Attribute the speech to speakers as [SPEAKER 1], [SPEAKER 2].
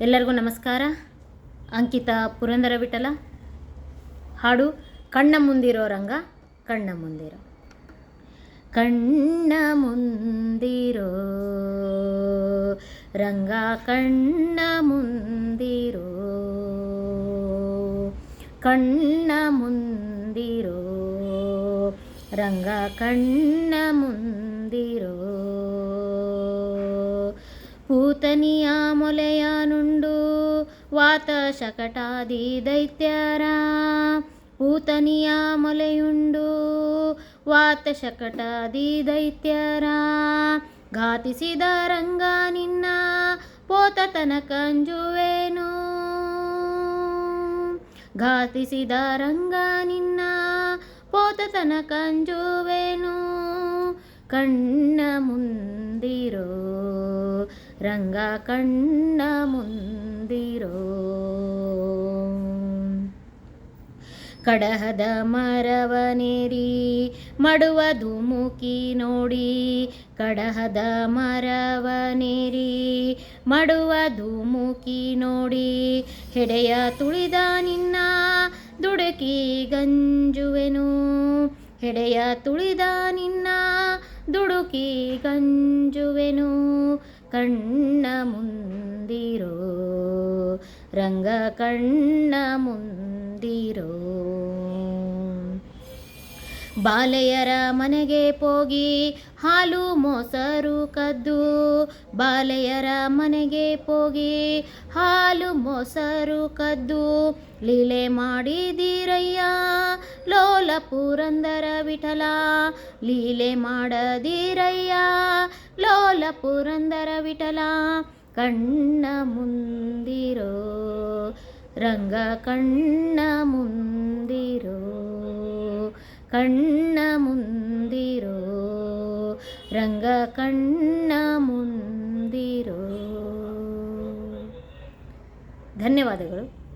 [SPEAKER 1] ಎಲ್ಲರಿಗೂ ನಮಸ್ಕಾರ. ಅಂಕಿತ ಪುರಂದರ ವಿಠಲ ಹಾಡು ಕಣ್ಣ ಮುಂದಿರೋ ರಂಗ, ಕಣ್ಣ ಮುಂದಿರೋ. ಕಣ್ಣ ಮುಂದಿರೋ ರಂಗ, ಕಣ್ಣ ಮುಂದಿರೋ. ಕಣ್ಣ ಮುಂದಿರೋ ರಂಗ, ಕಣ್ಣ ಮುಂದಿರೋ. ಪೂತನಿಯ ಮೊಲೆಯ ವಾತ ಶಕಟಾದಿ ದೈತ್ಯರ ಊತನಿಯ ಮೊಲೆಯುಂಡು ವಾತ ಶಕಟಾದಿ ದೈತ್ಯರ ಘಾತಿಸಿದ ರಂಗ ನಿನ್ನ ಪೋತ ತನಕಂಜುವೇನು ಘಾತಿಸಿದ ರಂಗ ನಿನ್ನ ಪೋತ ತನಕಂಜುವೇನು ಕಣ್ಣ ಮುಂದಿರೋ ರಂಗ ಕಣ್ಣ ಮುಂದಿರೋ ಕಡಹದ ಮರವನೇರಿ, ಮಡುವ ಧುಮುಕಿ ನೋಡಿ. ಕಡಹದ ಮರವನೇರಿ, ಮಡುವ ಧುಮುಕಿ ನೋಡಿ. ಹೆಡೆಯ ತುಳಿದ ನಿನ್ನ ದುಡುಕಿ ಗಂಜುವೆನು. ಹೆಡೆಯ ತುಳಿದ ನಿನ್ನ ದುಡುಕಿ ಗಂಜುವೆನು. ಕಣ್ಣ ಮುಂದಿರೋ, ರಂಗ ಕಣ್ಣ ಮುಂದಿರೋ ಬಾಲೆಯರ ಮನೆಗೆ ಹೋಗಿ ಹಾಲು ಮೊಸರು ಕದ್ದು. ಬಾಲೆಯರ ಮನೆಗೆ ಹೋಗಿ ಹಾಲು ಮೊಸರು ಕದ್ದು. ಲೀಲೆ ಮಾಡಿದಿರಯ್ಯ ಲೋಲ ಪುರಂದರ ವಿಠಲ. ಲೀಲೆ ಮಾಡದಿರಯ್ಯ ಲೋಲ ಪುರಂದರ ವಿಠಲ. ಕಣ್ಣ ಮುಂದಿರೋ. ರಂಗ ಕಣ್ಣ ಮುಂದಿರೋ ಕಣ್ಣ ಮುಂದಿರೋ ರಂಗ ಕಣ್ಣ ಮುಂದಿರೋ. ಧನ್ಯವಾದಗಳು.